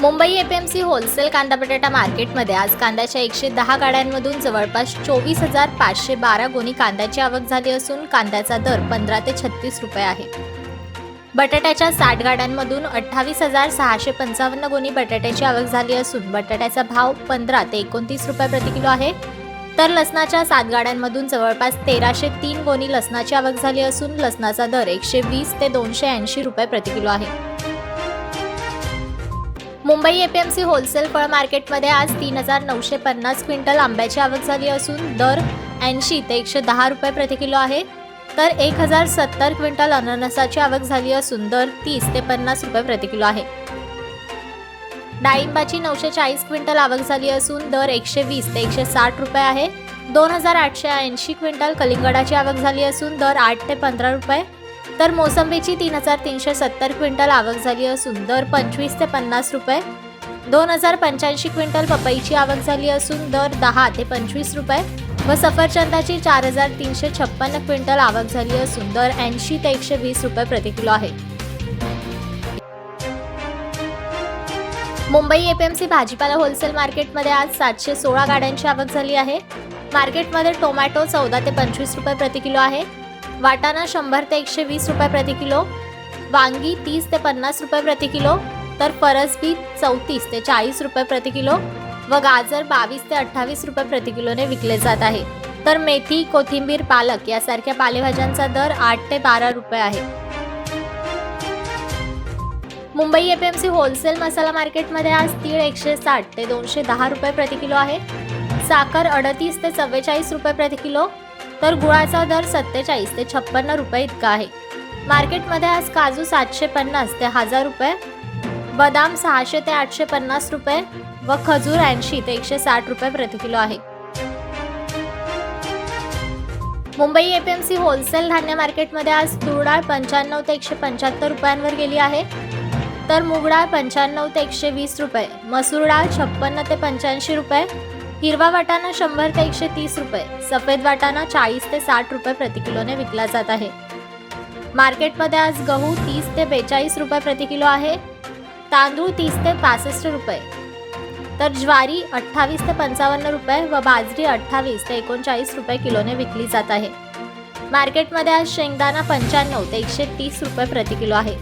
Mumbai APMC wholesale कांदा बटाटा मार्केटमध्ये आज कांद्याच्या एकशे दहा गाड्यांमधून जवळपास चोवीस हजार पाचशे बारा गोणी कांद्याची आवक झाली असून कांद्याचा दर पंधरा ते छत्तीस रुपये आहे. बटाट्याच्या साठ गाड्यांमधून अठ्ठावीस हजार सहाशे पंचावन्न गोणी बटाट्याची आवक झाली असून बटाट्याचा भाव पंधरा ते एकोणतीस रुपये प्रति किलो आहे. तर लसणाच्या सात गाड्यांमधून जवळपास तेराशे तीन गोणी लसणाची आवक झाली असून लसणाचा दर एकशे वीस ते दोनशे ऐंशी रुपये प्रति किलो आहे. मुंबई एपीएमसी होलसेल फळ मार्केटमध्ये आज तीन हजार नऊशे पन्नास क्विंटल आंब्याची आवक झाली असून दर ऐंशी ते एकशे दहा रुपये प्रति किलो आहे. तर एक हजार सत्तर क्विंटल अननसाची आवक झाली असून दर तीस ते पन्नास रुपये प्रति किलो आहे. डाळिंबाची नऊशे चाळीस क्विंटल आवक झाली असून दर एकशे वीस ते एकशे साठ रुपये आहे. दोन हजार आठशे ऐंशी क्विंटल कलिंगडाची आवक झाली असून दर आठ ते पंधरा रुपये तर मोसंबीची तीन हजार तीनशे सत्तर क्विंटल आवक झाली असून दर पंचवीस ते पन्नास रुपये. दोन हजार पंच्याऐंशी क्विंटल पपईची आवक झाली असून दर दहा ते पंचवीस रुपये. व सफरचंदाची चार हजार तीनशे छप्पन्न क्विंटल आवक झाली असून दर ऐंशी ते एकशे वीस रुपये प्रति किलो आहे. मुंबई एपीएमसी भाजीपाला होलसेल मार्केटमध्ये आज सातशे सोळा गाड्यांची आवक झाली आहे. मार्केटमध्ये टोमॅटो चौदा ते पंचवीस रुपये प्रति किलो आहे. वाटाणा शंभर ते एकशे वीस रुपये प्रति किलो वांगी तीस ते पन्नास रुपये प्रति किलो तर फरसबी चौतीस ते चाळीस रुपये प्रति किलो व गाजर बावीस ते अठ्ठावीस रुपये प्रति किलोने विकले जात आहे. तर मेथी कोथिंबीर पालक यासारख्या पालेभाज्यांचा दर आठ ते बारा रुपये आहे. मुंबई एपीएमसी होलसेल मसाला मार्केटमध्ये आज तीळ एकशे साठ ते दोनशे दहा रुपये प्रति किलो आहे. साखर अडतीस ते चव्वेचाळीस रुपये प्रति किलो तर गुळाचा दर सत्तेचाळीस ते छप्पन्न रुपये इतका आहे. मार्केटमध्ये आज काजू सातशे पन्नास ते हजार रुपये बदाम सहाशे ते आठशे पन्नास रुपये व खजूर ऐंशी ते एकशे साठ रुपये प्रति किलो आहे. मुंबई एपीएमसी होलसेल धान्य मार्केटमध्ये आज तूर डाळ पंच्याण्णव ते एकशे पंच्याहत्तर रुपयांवर गेली आहे. तर मूग डाळ पंच्याण्णव ते एकशे वीस रुपये मसूर डाळ छप्पन्न ते पंच्याऐंशी रुपये हिरवा वाटाणा शंभर ते एकशे तीस रुपये. सफेद वाटाणा चाळीस ते साठ रुपये प्रति किलोने विकला जात आहे. मार्केटमध्ये आज गहू तीस ते बेचाळीस रुपये प्रति किलो आहे. तांदूळ तीस ते पासष्ट रुपये. तर ज्वारी अठ्ठावीस ते पंचावन्न रुपये व बाजरी अठ्ठावीस ते एकोणचाळीस रुपये किलोने विकली जात आहे. मार्केटमध्ये आज शेंगदाणा पंच्याण्णव ते एकशे तीस रुपये प्रति किलो आहे.